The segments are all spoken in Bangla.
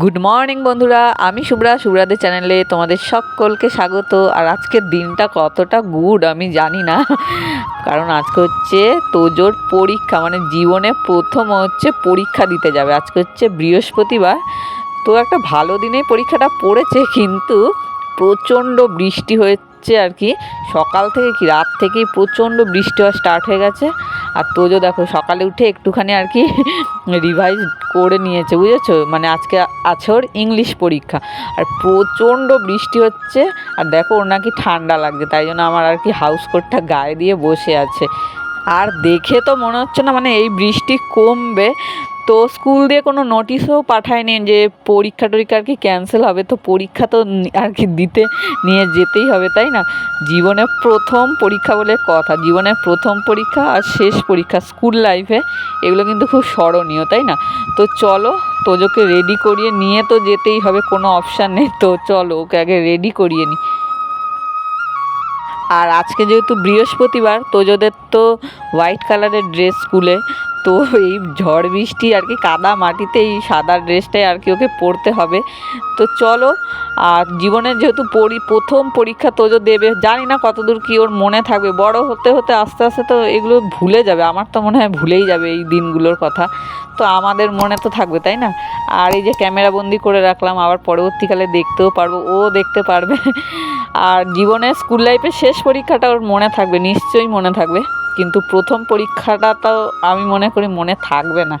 গুড মর্নিং বন্ধুরা। আমি শুভ্রা। শুভ্রাদের চ্যানেলে তোমাদের সকলকে স্বাগত। আর আজকের দিনটা কতটা গুড আমি জানি না। কারণ আজকে হচ্ছে তোজোর পরীক্ষা। মানে জীবনে প্রথম হচ্ছে পরীক্ষা দিতে যাবে। আজকে হচ্ছে বৃহস্পতিবার। তো একটা ভালো দিনে পরীক্ষাটা পড়েছে, কিন্তু প্রচণ্ড বৃষ্টি হচ্ছে আর কি, সকাল থেকে কি, রাত থেকেই প্রচণ্ড বৃষ্টি হওয়া স্টার্ট হয়ে গেছে। আর তোজো দেখো, সকালে উঠে একটুখানি আর কি রিভাইজ করে নিয়েছে, বুঝেছ? মানে আজকে আছে ওর ইংলিশ পরীক্ষা। আর প্রচণ্ড বৃষ্টি হচ্ছে, আর দেখো ওর নাকি ঠান্ডা লাগছে, তাই জন্য আমার আর কি হাউস কোটটা গায়ে দিয়ে বসে আছে। আর দেখে তো মনে হচ্ছে না মানে এই বৃষ্টি কমবে তো স্কুল দিয়ে কোনো নোটিশও পাঠায়নি যে পরীক্ষা টরীক্ষা আর কি ক্যান্সেল হবে, তো পরীক্ষা তো আর কি দিতে নিয়ে যেতেই হবে, তাই না? জীবনে প্রথম পরীক্ষা বলে কথা জীবনের প্রথম পরীক্ষা আর শেষ পরীক্ষা স্কুল লাইফে এগুলো কিন্তু খুব স্মরণীয়, তাই না? তো চলো, তোজোকে রেডি করিয়ে নিয়ে তো যেতেই হবে, কোনো অপশান নেই, তো চলো ওকে আগে রেডি করিয়ে নিই আর আজকে যেহেতু বৃহস্পতিবার তোজোদের তো হোয়াইট কালারের ড্রেস স্কুলে তো এই ঝড় বৃষ্টি আর কি কাদা মাটিতে এই সাদা ড্রেসটাই আর কি ওকে পরতে হবে। তো চলো, আর জীবনের যেহেতু পরি, প্রথম পরীক্ষা তোজো দেবে, জানি না কতদূর কি ওর মনে থাকবে। বড় হতে হতে আস্তে আস্তে তো এগুলো ভুলে যাবে। আমার তো মনে হয় ভুলেই যাবে এই দিনগুলোর কথা। তো আমাদের মনে তো থাকবে, তাই না? আর এই যে ক্যামেরা বন্দি করে রাখলাম, আবার পরবর্তীকালে দেখতেও পারব, ও দেখতে পারবে। আর জীবনে স্কুল লাইফের শেষ পরীক্ষাটা ওর মনে থাকবে, নিশ্চয়ই মনে থাকবে। কিন্তু প্রথম পরীক্ষাটা তো আমি মনে করি মনে থাকবে না।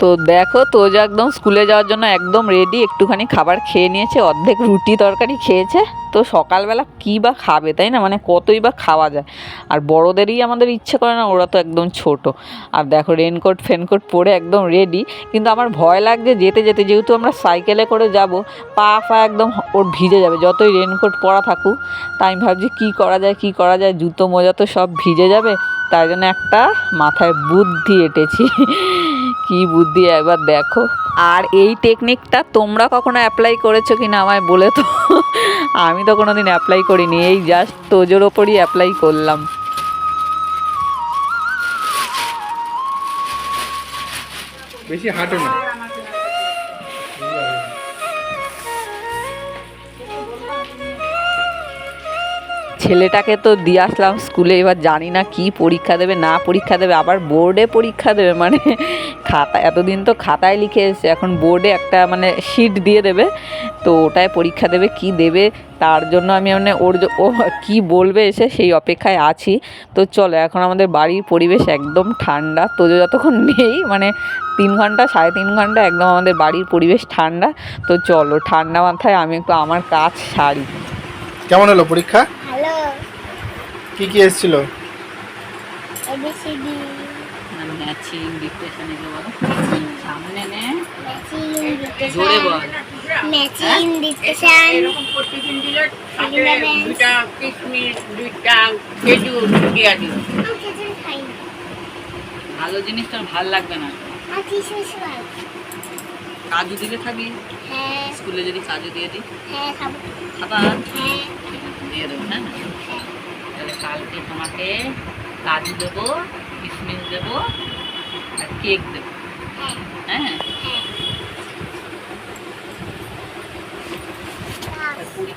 তো দেখো, তোজো একদম স্কুলে যাওয়ার জন্য একদম রেডি একটুখানি খাবার খেয়ে নিয়েছে, অর্ধেক রুটি তরকারি খেয়েছে। তো সকালবেলা কী বা খাবে, তাই না? মানে কতই বা খাওয়া যায়। আর বড়োদেরই আমাদের ইচ্ছে করে না, ওরা তো একদম ছোট। আর দেখো রেনকোট ফেনকোট পরে একদম রেডি কিন্তু আমার ভয় লাগছে, যেতে যেতে যেহেতু আমরা সাইকেলে করে যাব, পা ফা একদম ওর ভিজে যাবে। যতই রেনকোট পরা থাকুক তাই আমি ভাবছি কী করা যায়, কী করা যায়? জুতো মোজা তো সব ভিজে যাবে। তাই জন্য একটা মাথায় বুদ্ধি এঁটেছি। কি বুদ্ধি একবার দেখো। আর এই টেকনিকটা তোমরা কখনো অ্যাপ্লাই করেছ কি না আমায় বলে তো। আমি তো কোনো দিন অ্যাপ্লাই করিনি এই জাস্ট তোজোর ওপরই অ্যাপ্লাই করলাম। বেশি হাঁটো না। ছেলেটাকে তো দিয়ে আসলাম স্কুলে এবার জানি না কি পরীক্ষা দেবে না পরীক্ষা দেবে আবার বোর্ডে পরীক্ষা দেবে মানে খাতা এতদিন তো খাতায় লিখে এসেছে এখন বোর্ডে একটা মানে শিট দিয়ে দেবে তো ওটায় পরীক্ষা দেবে কি দেবে তার জন্য আমি মানে ওর ও কী বলবে এসে সেই অপেক্ষায় আছি। তো চলো এখন আমাদের বাড়ির পরিবেশ একদম ঠান্ডা তো যতক্ষণ নেই মানে তিন ঘণ্টা সাড়ে তিন ঘণ্টা একদম আমাদের বাড়ির পরিবেশ ঠান্ডা। তো চলো ঠান্ডা মাথায় আমি একটু আমার কাজ সারি। কেমন হলো পরীক্ষা? হ্যালো কি কি এসেছিল? এবিসিডি ম্যাচিং ডিকটেশনে বলো। সামনে নে। জোরে বল। ম্যাচিং ডিকটেশন এরকম প্রতিদিন দিলে কিশমিশ দুইটা খেজুর দিয়া দিও ভালো জিনিস তোর ভালো লাগবে না। কাজু দিলে খাবি? হ্যাঁ। স্কুলে যদি কাজু দিয়ে দিই। হ্যাঁ খাবার হ্যাঁ। দিয়ে দেবো হ্যাঁ? তাহলে কালকে তোমাকে কাজু দেবো কিশমিশ দেবো কেক দেবো। হ্যাঁ।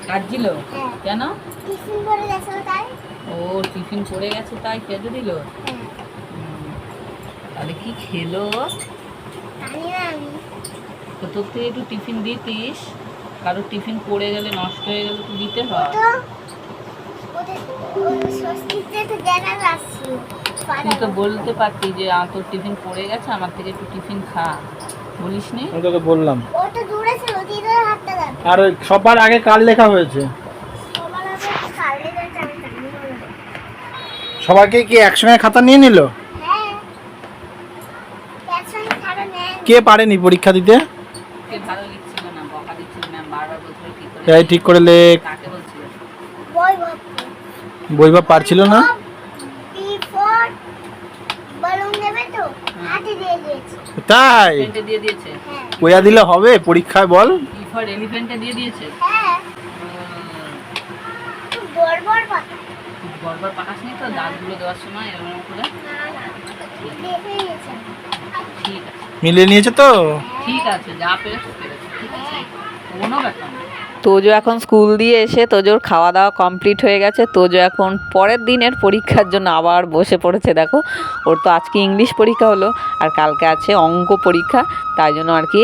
কাটছিল। কেন? ও, টিফিন পড়ে গেছে তাই খেতে দিল? তাহলে কি খেলো? তো তোর থেকে একটু টিফিন দিতিস। কারোর টিফিন পড়ে গেলে, নষ্ট হয়ে গেলে তো দিতে হয়। তুই তো বলতে পারতি যে আ, তোর টিফিন পড়ে গেছে আমার থেকে একটু টিফিন খা। বলিস নি। আমি তোকে বললাম। ও দূরে ছিল দিদার হাতটা আর ওই সবার আগে কার লেখা হয়েছে। সবার আগে খালি যাচ্ছে আমি জানি না। সবাইকে কি একসঙ্গে খাতা নিয়ে নিল? হ্যাঁ। কে পারেনি পরীক্ষা দিতে? ঠিক করে লেখ। কাকে বই ভাবতে বই বা পারছিল না বি ফর বলুন দেবে তো হাতে দিয়ে দিয়েছে তাই? এলিফেন্টে দিয়ে দিয়েছে। হ্যাঁ। বইয়া দিলে হবে? পরীক্ষায় বল। ফর দিয়ে দিয়েছে? হ্যাঁ। পাকাস নি তো দাঁতগুলো দেওয়ার সময় এরকম করে? না না নিয়েছে। ঠিক আছে। মিলিয়ে নিয়েছে তো? ঠিক আছে যা পেরেছ পেরেছ। ঠিক আছে কোনো ব্যাপার না। তোজো এখন স্কুল দিয়ে এসে তোজোর খাওয়া দাওয়া কমপ্লিট হয়ে গেছে। তোজো এখন পরের দিনের পরীক্ষার জন্য আবার বসে পড়েছে, দেখো। ওর তো আজকে ইংলিশ পরীক্ষা হলো আর কালকে আছে অঙ্ক পরীক্ষা। তাই জন্য আর কি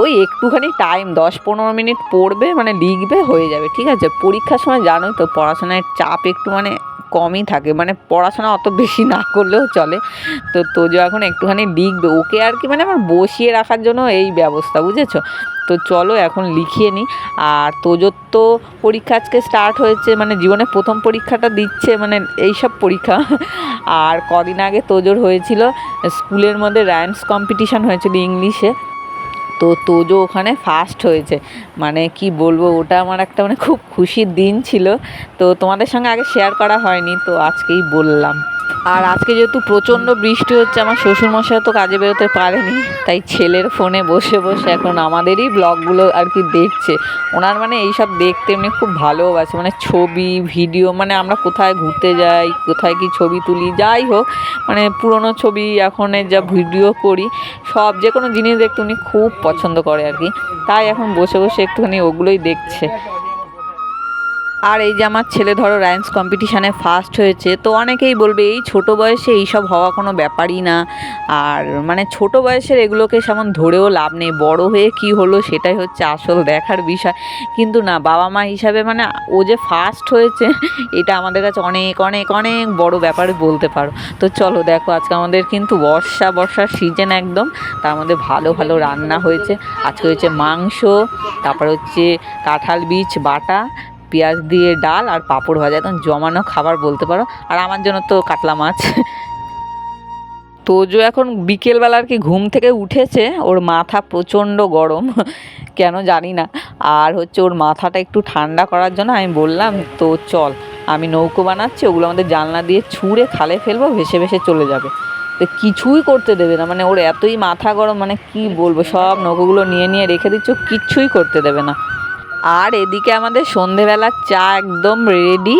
ওই একটুখানি টাইম দশ পনেরো মিনিট পড়বে মানে লিখবে, হয়ে যাবে, ঠিক আছে? পরীক্ষার সময় জানোই তো পড়াশোনার চাপ একটু মানে কমই থাকে। মানে পড়াশোনা অত বেশি না করলেও চলে। তো তোজো এখন একটুখানি লিখবে। ওকে আর কি মানে আমার বসিয়ে রাখার জন্য এই ব্যবস্থা, বুঝেছ? তো চলো এখন লিখিয়ে নিই আর তোজোর তো পরীক্ষা আজকে স্টার্ট হয়েছে মানে জীবনে প্রথম পরীক্ষাটা দিচ্ছে মানে এইসব পরীক্ষা। আর কদিন আগে তোজোর হয়েছিল, স্কুলের মধ্যে র্যান্স কম্পিটিশান হয়েছিল ইংলিশে। তো তোজো ওখানে ফার্স্ট হয়েছে। মানে কি বলব, ওটা আমার একটা মানে খুব খুশির দিন ছিল। তো তোমাদের সঙ্গে আগে শেয়ার করা হয়নি, তো আজকেই বললাম। আর আজকে যেহেতু প্রচণ্ড বৃষ্টি হচ্ছে, আমার শ্বশুরমশাই তো কাজে বেরোতে পারেনি। তাই ছেলের ফোনে বসে বসে এখন আমাদেরই ব্লগগুলো আর কি দেখছে। ওনার মানে এইসব দেখতে এমনি খুব ভালোবাসে। মানে ছবি, ভিডিও মানে আমরা কোথায় ঘুরতে যাই, কোথায় কি ছবি তুলি, যাই হোক মানে পুরনো ছবি এখনের যা ভিডিও করি, সব যে কোনো জিনিস দেখতে উনি খুব পছন্দ করে আর কি। তাই এখন বসে বসে একটুখানি ওগুলোই দেখছে। আর এই যে আমার ছেলে ধরো রাইন্স কম্পিটিশানে ফার্স্ট হয়েছে, তো অনেকেই বলবে, এই ছোট বয়সে এইসব হওয়া কোনো ব্যাপারই না। আর মানে ছোট বয়সের এগুলোকে সেমন ধরেও লাভ নেই, বড় হয়ে কি হলো সেটাই হচ্ছে আসল দেখার বিষয়। কিন্তু না, বাবা মা হিসাবে মানে ও যে ফার্স্ট হয়েছে, এটা আমাদের কাছে অনেক অনেক অনেক বড় ব্যাপার বলতে পারো। তো চলো দেখো, আজকে আমাদের কিন্তু বর্ষা, বর্ষার সিজন একদম। তার মধ্যে ভালো ভালো রান্না হয়েছে। আজকে হয়েছে মাংস, তারপর হচ্ছে কাঁঠাল বীজ, বাটা পেঁয়াজ দিয়ে ডাল আর পাঁপড় ভাজা, একদম জমানো খাবার বলতে পারো। আর আমার জন্য তো কাতলা মাছ। তোজো এখন বিকেলবেলা আর কি ঘুম থেকে উঠেছে, ওর মাথা প্রচণ্ড গরম, কেন জানি না। আর হচ্ছে ওর মাথাটা একটু ঠান্ডা করার জন্য আমি বললাম, তো চল, আমি নৌকো বানাচ্ছি, ওগুলো আমাদের জানলা দিয়ে ছুঁড়ে খালে ফেলব, ভেসে ভেসে চলে যাবে। তো কিছুই করতে দেবে না মানে ওর এতই মাথা গরম মানে কি বলব, সব নৌকোগুলো নিয়ে নিয়ে রেখে দিচ্ছ কিচ্ছুই করতে দেবে না। আর এদিকে আমাদের সন্ধেবেলা চা একদম রেডি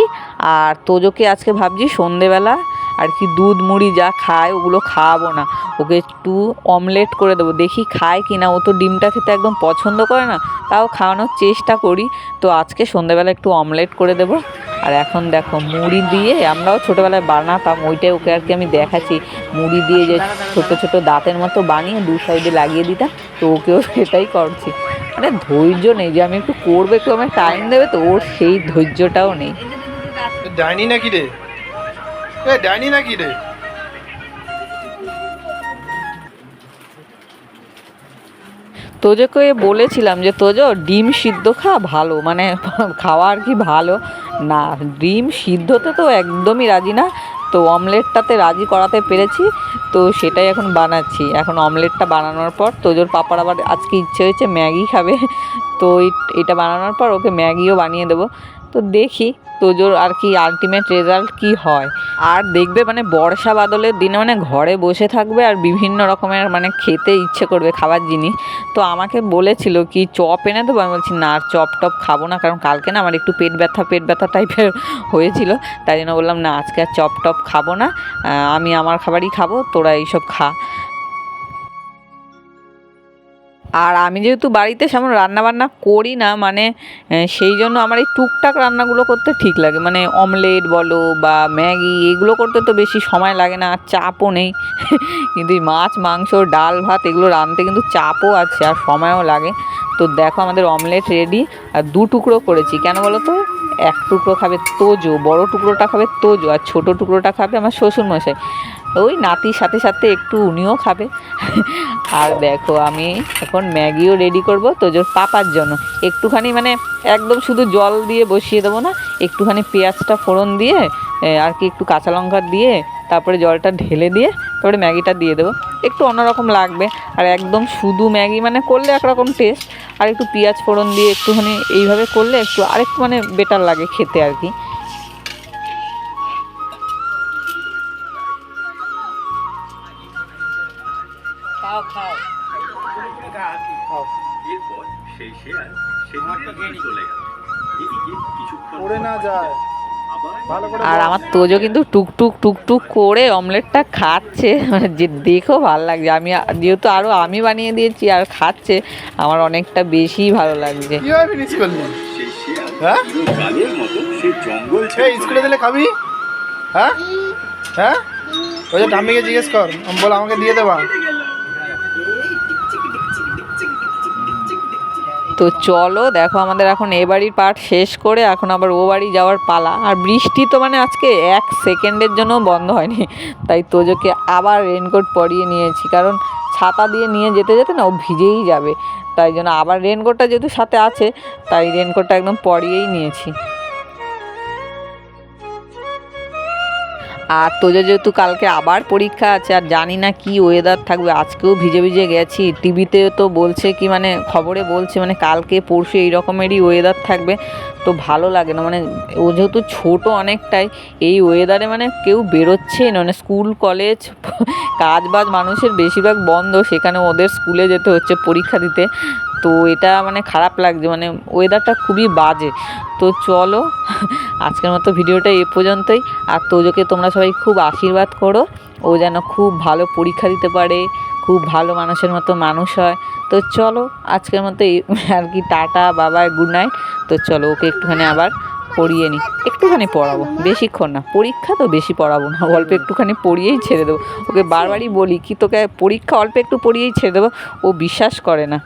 আর তোজোকে আজকে ভাবছি সন্ধেবেলা আর কি দুধ মুড়ি যা খায় ওগুলো খাওয়াবো না। ওকে একটু অমলেট করে দেবো, দেখি খায় কি না ও তো ডিমটা খেতে একদম পছন্দ করে না, তাও খাওয়ানোর চেষ্টা করি। তো আজকে সন্ধেবেলা একটু অমলেট করে দেবো। আর এখন দেখো মুড়ি দিয়ে আমরাও ছোটোবেলায় বানাতাম, ওইটাই ওকে আর কি আমি দেখাচ্ছি। মুড়ি দিয়ে যে ছোট ছোট দাঁতের মতো বানিয়ে দু সাইডে লাগিয়ে দিতাম, তো ওকেও সেটাই করছি। মানে ধৈর্য নেই যে আমি একটু করব একটু আমার টাইম দেবে তো ওর সেই ধৈর্যটাও নেই। ডাইনি নাকি রে? ডাইনি নাকি রে? তোজোকে বলেছিলাম যে তোজো ডিম সিদ্ধ খা ভালো মানে খাওয়া আর কি ভালো। না ডিম সিদ্ধতে তো একদমই রাজি না। তো অমলেটটাতে রাজি করাতে পেরেছি, তো সেটাই এখন বানাচ্ছি। এখন অমলেটটা বানানোর পর তোজোর পাপার আবার আজকে ইচ্ছে হয়েছে ম্যাগি খাবে, তো এটা বানানোর পর ওকে ম্যাগিও বানিয়ে দেবো। তো দেখি তোজোর আর কি আলটিমেট রেজাল্ট কি হয়। আর দেখবে মানে বর্ষা বাদলের দিনে মানে ঘরে বসে থাকবে আর বিভিন্ন রকমের মানে খেতে ইচ্ছে করবে খাবার জিনিস। তো আমাকে বলেছিল কি, চপ এনে দেবো? আমি বলছি, না আর চপ টপ খাব না, কারণ কালকে না আমার একটু পেট ব্যথা পেট ব্যথা টাইপের হয়েছিল। তাই জন্য বললাম, না, আজকে আর চপ টপ খাব না আমি আমার খাবারই খাব, তোরা এইসব খা। আর আমি যেহেতু বাড়িতে সেমন রান্না বান্না করি না মানে সেই জন্য আমার এই টুকটাক রান্নাগুলো করতে ঠিক লাগে। মানে অমলেট বলো বা ম্যাগি, এগুলো করতে তো বেশি সময় লাগে না, আর চাপও নেই। কিন্তু এই মাছ, মাংস, ডাল, ভাত এগুলো রাঁধতে কিন্তু চাপও আছে আর সময়ও লাগে। তো দেখো আমাদের অমলেট রেডি। আর দু টুকরো করেছি। কেন বলো তো? এক টুকরো খাবে তোজো, বড় টুকরোটা খাবে তোজো, আর ছোট টুকরোটা খাবে আমার শ্বশুরমশাই। ওই নাতির সাথে সাথে একটু উনিও খাবে। আর দেখো আমি এখন ম্যাগিও রেডি করব তোজোর পাপার জন্য। একটুখানি মানে একদম শুধু জল দিয়ে বসিয়ে দেবো না, একটুখানি পেঁয়াজটা ফোড়ন দিয়ে আর কি একটু কাঁচা লঙ্কা দিয়ে, তারপরে জলটা ঢেলে দিয়ে তারপরে ম্যাগিটা দিয়ে দেবো। একটু অন্যরকম লাগবে। আর একদম শুধু ম্যাগি মানে করলে একরকম টেস্ট আর একটু পেঁয়াজ ফোড়ন দিয়ে একটুখানি এইভাবে করলে একটু আরেকটু মানে বেটার লাগে খেতে আর কি। এরপর সেই শেয়াল সেদিকে চলে গেল। এদিকে কিছুক্ষণ পড়ে না যায়। আবার ভালো করে আর আমার তোজো কিন্তু টুকটুক টুকটুক করে অমলেটটা খাচ্ছে। মানে যে দেখো ভালো লাগছে। আমি যেহেতু আরও আমি বানিয়ে দিয়েছি আর খাচ্ছে আমার অনেকটা বেশি ভালো লাগছে। হ্যাঁ? কালের মতো সেই জঙ্গল এই স্কুলে দিলে খাবি? হ্যাঁ? হ্যাঁ? ওই যে ঠাম্মিকে জিজ্ঞেস কর। আমি বল আমাকে দিয়ে দেবা তো চলো, দেখো আমাদের এখন এ বাড়ির পাঠ শেষ করে এখন আবার ও বাড়ি যাওয়ার পালা। আর বৃষ্টি তো মানে আজকে এক সেকেন্ডের জন্য বন্ধ হয়নি, তাই তোজোকে আবার রেনকোট পরিয়ে নিয়েছি। কারণ ছাতা দিয়ে নিয়ে যেতে যেতে না ও ভিজেই যাবে, তাই জন্য আবার রেনকোটটা যেহেতু সাথে আছে, তাই রেনকোটটা একদম পরিয়েই নিয়েছি। আর তোজো যেহেতু কালকে আবার পরীক্ষা আছে, আর জানি না কি ওয়েদার থাকবে, আজকেও ভিজে ভিজে গেছি। টিভিতে তো বলছে কি মানে খবরে বলছে মানে কালকে পরশু এই রকমেরই ওয়েদার থাকবে। তো ভালো লাগে না মানে ও যেহেতু ছোটো অনেকটাই, এই ওয়েদারে মানে কেউ বেরোচ্ছেই না মানে স্কুল কলেজ কাজ বাজ মানুষের বেশিরভাগ বন্ধ, সেখানে ওদের স্কুলে যেতে হচ্ছে পরীক্ষা দিতে। তো এটা মানে খারাপ লাগছে মানে ওয়েদারটা খুবই বাজে। তো চলো, আজকের মতো ভিডিওটা এ পর্যন্তই। আর তোজোকে তোমরা সবাই খুব আশীর্বাদ করো, ও যেন খুব ভালো পরীক্ষা দিতে পারে, খুব ভালো মানুষের মতো মানুষ হয়। তো চলো, আজকের মতো আর কি, টাটা বাবা গুড নাইট তো চলো, ওকে একটুখানি আবার পড়িয়ে নিই একটুখানি পড়াবো, বেশিক্ষণ না, পরীক্ষা তো বেশি পড়াবো না, অল্প একটুখানি পড়িয়েই ছেড়ে দেবো। ওকে বারবারই বলি কি, তোকে পরীক্ষা অল্প একটু পড়িয়েই ছেড়ে দেবো, ও বিশ্বাস করে না।